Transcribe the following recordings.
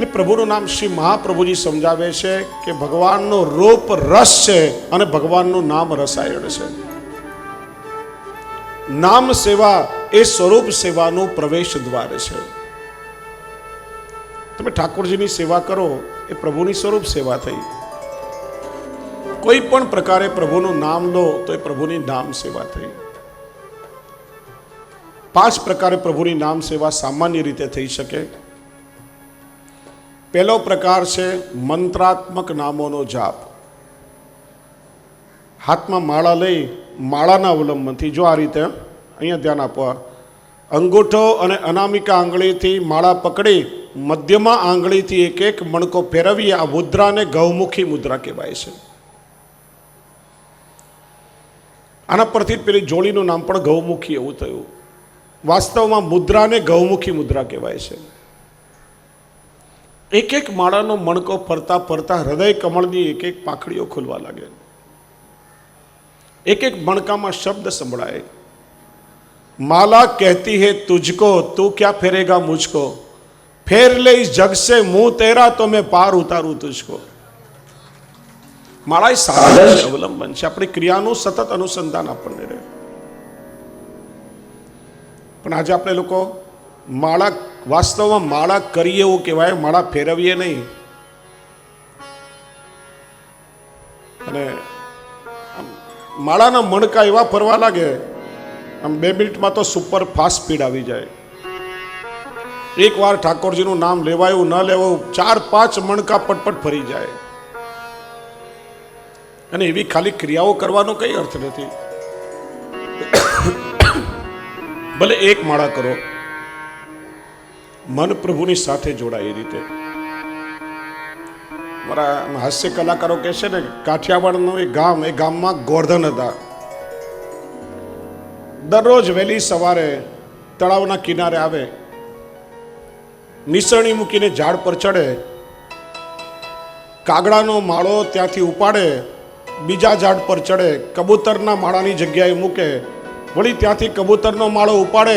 એટલે પ્રભુનું નામ શ્રી મહાપ્રભુજી સમજાવે છે કે ભગવાનનો રૂપ રસ છે અને ભગવાનનું નામ રસાયણ છે. નામ સેવા એ સ્વરૂપ સેવાનું પ્રવેશ દ્વાર છે. તમે ઠાકોરજીની સેવા કરો એ પ્રભુની સ્વરૂપ સેવા થઈ. કોઈ પણ પ્રકારે પ્રભુનું નામ લો તો એ પ્રભુની નામ સેવા થઈ. પાંચ પ્રકારે પ્રભુની નામ સેવા સામાન્ય રીતે થઈ શકે. પહેલો પ્રકાર છે મંત્રાત્મક નામોનો જાપ. હાથમાં માળા લઈ માળાના અવલંબનથી જો આ રીતે અહીંયા ધ્યાન આપવા અંગૂઠો અને અનામિકા આંગળીથી માળા પકડી મધ્યમાં આંગળીથી એક એક મણકો ફેરવીએ, આ મુદ્રાને ગૌમુખી મુદ્રા કહેવાય છે. આના પરથી પેલી જોડીનું નામ પણ ગૌમુખી એવું થયું. વાસ્તવમાં મુદ્રાને ગૌમુખી મુદ્રા કહેવાય છે. એક એક માળાનો મણકો ફરતા ફરતા હૃદય કમળની એક એક પાખડીઓ ખુલવા લાગે. એક એક મણકામાં શબ્દ સંભળાય. માલા કહેતી હે તુજકો તું ક્યાં ફેરેગા મુજકો? ફેર લે જગસે મું તેરા તો મેં પાર ઉતારું તુજકો. માળા એ સાધન અવલંબન છે. આપણી ક્રિયાનું સતત અનુસંધાન આપણને રહે. પણ આજે આપણે લોકો માળા વાસ્તવમાં માળા કરીએ એવું કહેવાય, માળા ફેરવીએ નહીં. અને માળાના મણકા એવા ફરવા લાગે, આમ બે મિનિટમાં તો સુપર ફાસ્ટ સ્પીડ આવી જાય. એકવાર ઠાકોરજીનું નામ લેવાયું, ન લેવાયું, ચાર પાંચ મણકા પટપટ ફરી જાય. અને એવી ખાલી ક્રિયાઓ કરવાનો કઈ અર્થ નથી. ભલે એક માળા કરો મન પ્રભુની સાથે જોડાય એ રીતે. મારા હાસ્ય કલાકારો કહે છે ને કાઠિયાવાડનું એક ગામ, એ ગામમાં ગોર્ધન હતા. દરરોજ વહેલી સવારે તળાવના કિનારે આવે નિસરણી મૂકીને ઝાડ પર ચડે, કાગડાનો માળો ત્યાંથી ઉપાડે, બીજા ઝાડ પર ચડે, કબૂતરના માળાની જગ્યાએ મૂકે, વળી ત્યાંથી કબૂતરનો માળો ઉપાડે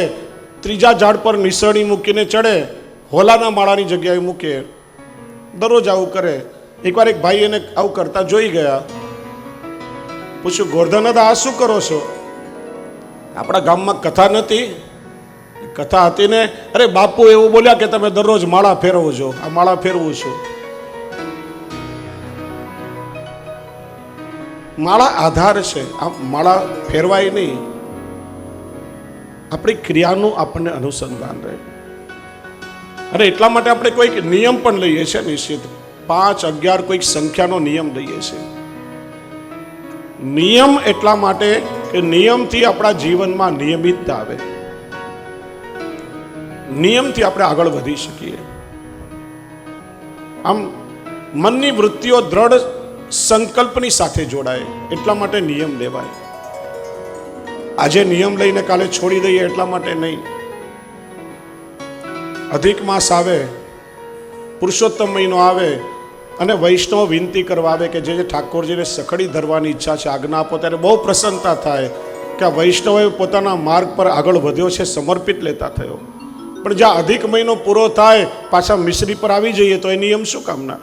ત્રીજા ઝાડ પર નિસરણી મૂકીને ચડે, હોલાના માળાની જગ્યાએ મૂકે. દરરોજ આવું કરે. એકવાર એક ભાઈ એને આવું કરતા જોઈ ગયા. પૂછ્યું, ગોરધન દાદા, આ શું કરો છો? આપણા ગામમાં કથા નથી. કથા હતી ને? અરે, બાપુ એવું બોલ્યા કે તમે દરરોજ માળા ફેરવો છો. આ માળા ફેરવું છું. માળા આધાર છે. આ માળા ફેરવાય નહીં. આપણી ક્રિયાનું આપણને અનુસંધાન રહે. અને એટલા માટે આપણે કોઈક નિયમ પણ લઈએ છીએ નિશ્ચિત. પાંચ, અગિયાર કોઈક સંખ્યાનો નિયમ લઈએ છીએ. નિયમ એટલા માટે કે નિયમથી આપણા જીવનમાં નિયમિતતા આવે. નિયમથી આપણે આગળ વધી શકીએ. આમ, મનની વૃત્તિઓ દ્રઢ સંકલ્પની સાથે જોડાય. એટલા માટે નિયમ લેવાય. આજે નિયમ લઈને કાલે છોડી દઈએ એટલા માટે નહીં. અધિક માસ આવે, પુરુષોત્તમ મહિનો આવે અને વૈષ્ણવ વિનંતી કરવા આવે કે જે જે ઠાકોરજીને સખડી ધરવાની ઈચ્છા છે, આજ્ઞા આપો, ત્યારે બહુ પ્રસન્નતા થાય કે આ વૈષ્ણવે પોતાના માર્ગ પર આગળ વધ્યો છે, સમર્પિત લેતા થયો. પણ જ્યાં અધિક મહિનો પૂરો થાય, પાછા મિશ્રી પર આવી જઈએ તો એ નિયમ શું કામના?